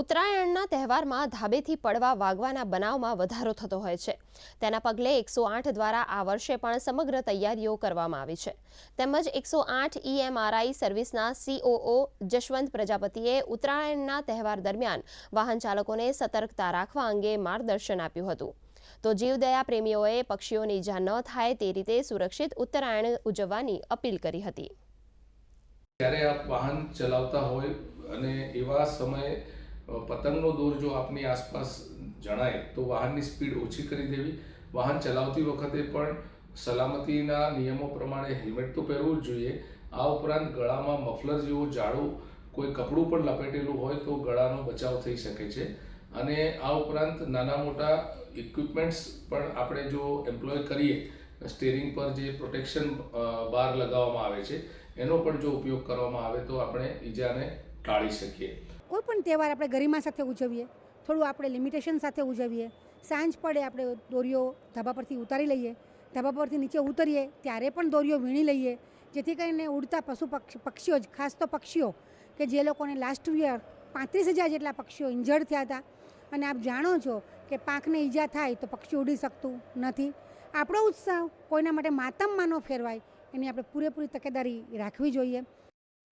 ઉત્તરાયણના તહેવારમાં ધાબેથી પડવા વાગવાના બનાવમાં વધારો થતો હોય છે. તેના પગલે એકસો આઠ દ્વારા આ વર્ષે પણ સમગ્ર તૈયારીઓ કરવામાં આવી છે. તેમજ એકસો આઠ ઈએમઆરઆઈ સર્વિસના સીઓઓ જશવંત પ્રજાપતિએ ઉત્તરાયણના તહેવાર દરમિયાન વાહન ચાલકોને સતર્કતા રાખવા અંગે માર્ગદર્શન આપ્યું હતું. તો જીવદયા પ્રેમીઓએ પક્ષીઓની ઈજા ન થાય તે રીતે સુરક્ષિત ઉત્તરાયણ ઉજવવાની અપીલ કરી હતી. જ્યારે આપ વાહન ચલાવતા હોય અને એવા સમયે પતંગનો દોર જો આપની આસપાસ જણાય, તો વાહનની સ્પીડ ઓછી કરી દેવી. વાહન ચલાવતી વખતે પણ સલામતીના નિયમો પ્રમાણે હેલ્મેટ તો પહેરવું જ જોઈએ. આ ઉપરાંત ગળામાં મફલર જેવું જાડું કોઈ કપડું પણ લપેટેલું હોય તો ગળાનો બચાવ થઈ શકે છે. અને આ ઉપરાંત નાના મોટા ઇક્વિપમેન્ટ્સ પણ આપણે જો એમ્પ્લોય કરીએ સ્ટેરિંગ પર જે પ્રોટેક્શન બાર લગાવવામાં આવે છે, એનો પણ જો ઉપયોગ કરવામાં આવે તો આપણે ઈજાને ટાળી શકીએ. કોઈ પણ તહેવાર આપણે ગરિમા સાથે ઉજવીએ, થોડું આપણે લિમિટેશન સાથે ઉજવીએ, સાંજ પડે આપણે દોરીઓ ધાબા પરથી ઉતારી લઈએ, ધાબા પરથી નીચે ઉતરીએ, ત્યારે પણ દોરીઓ વીણી લઈએ, જેથી કરીને ઉડતા પશુ પક્ષ, પક્ષીઓ જ, ખાસ તો પક્ષીઓ, કે જે લોકોને લાસ્ટ યર પાંત્રીસ હજાર જેટલા પક્ષીઓ ઇન્જર્ડ થયા હતા. અને આપ જાણો છો કે પાકને ઈજા થાય તો પક્ષી ઉડી શકતું નથી. આપણો ઉત્સાહ કોઈના માટે માતમમાં ન ફેરવાય, એની આપણે પૂરેપૂરી તકેદારી રાખવી જોઈએ.